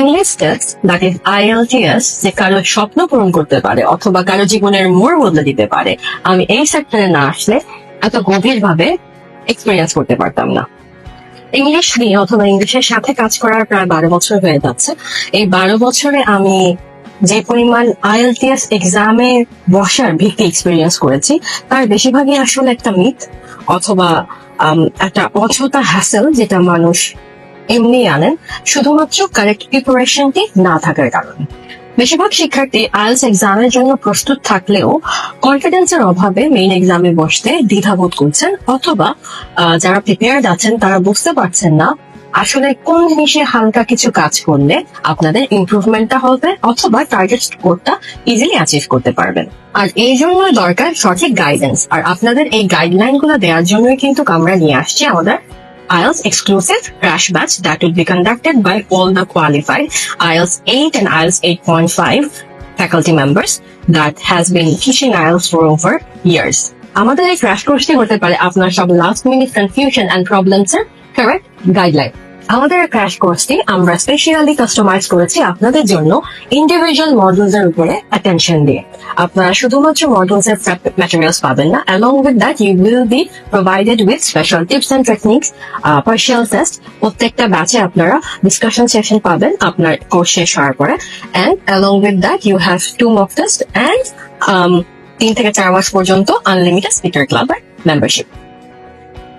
English test that is IELTS যে কারও স্বপ্ন পূরণ করতে পারে অথবা কারও জীবনের বদলে দিতে পারে, আমি এই সেক্টরে না আসলে এত এক্সপিরিয়েন্স করতে পারতাম না। ইংলিশ নিয়ে অথবা ইংলিশের সাথে কাজ করার প্রায় বারো বছর হয়ে যাচ্ছে। এই বারো বছরে আমি যে পরিমাণ আইএলটিএস এক্সামে বসার ভিত্তি এক্সপিরিয়েন্স করেছি, তার বেশিরভাগই আসলে একটা মিথ অথবা একটা অযথা হ্যাসেল যেটা মানুষ এমনি আনেন, শুধুমাত্র কারেক্ট প্রিপারেশনটি না থাকার কারণে। বেশিরভাগ শিক্ষার্থী আইএলস এক্সামের জন্য প্রস্তুত থাকলেও কনফিডেন্সের অভাবে মেইন এক্সামে বসতে দ্বিধাবোধ করছেন অথবা যারা প্রিপেয়ার্ড আছেন তারা বুঝতে পারছেন না আসলে কোন জিনিসে হালকা কিছু কাজ করলে আপনাদের ইমপ্রুভমেন্টটা হবে অথবা টার্গেট স্কোরটা ইজিলি অ্যাচিভ করতে পারবেন। আর এই জন্য দরকার সঠিক গাইডেন্স আর আপনাদের এই গাইডলাইনগুলো দেওয়ার জন্যই কিন্তু আমরা নিয়ে আসছি আমাদের IELTS exclusive crash batch that will be conducted by all the qualified IELTS 8 and IELTS 8.5 faculty members that has been teaching IELTS for over years. আমাদের এই ক্র্যাশ কোর্সটি হতে পারে আপনার সব last minute confusion and problems এর correct guideline আমাদের crash কোর্সটি আমরা স্পেশালি কাস্টমাইজ করেছি আপনাদের জন্য ইন্ডিভিজুয়াল মডেলস এর উপরে অ্যাটেনশন দিয়ে। আপনারা শুধুমাত্র মডেলস এর ম্যাটেরিয়ালস পাবেন না। Along with that you will be provided with special tips and techniques partial test প্রত্যেকটা ব্যাচে আপনারা ডিসকাশন সেশন পাবেন আপনার কোর্স শেষ হওয়ার পরে। And along with that you have to mock test and তিন থেকে চার মাস পর্যন্ত unlimited speaker club membership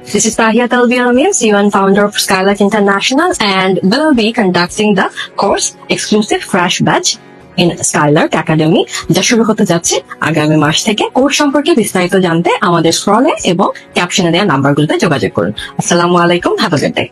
This is Tahia Talbi Amir, CEO and founder of Skylight International, and will be conducting the course exclusive crash batch in Skylark Academy, যা শুরু হতে যাচ্ছে আগামী মাস থেকে কোর্স সম্পর্কে বিস্তারিত জানতে আমাদের স্ক্রলে এবং ক্যাপশনে দেওয়া নাম্বারগুলোতে যোগাযোগ করুন আসসালামু আলাইকুম হ্যাভ আ গুড ডে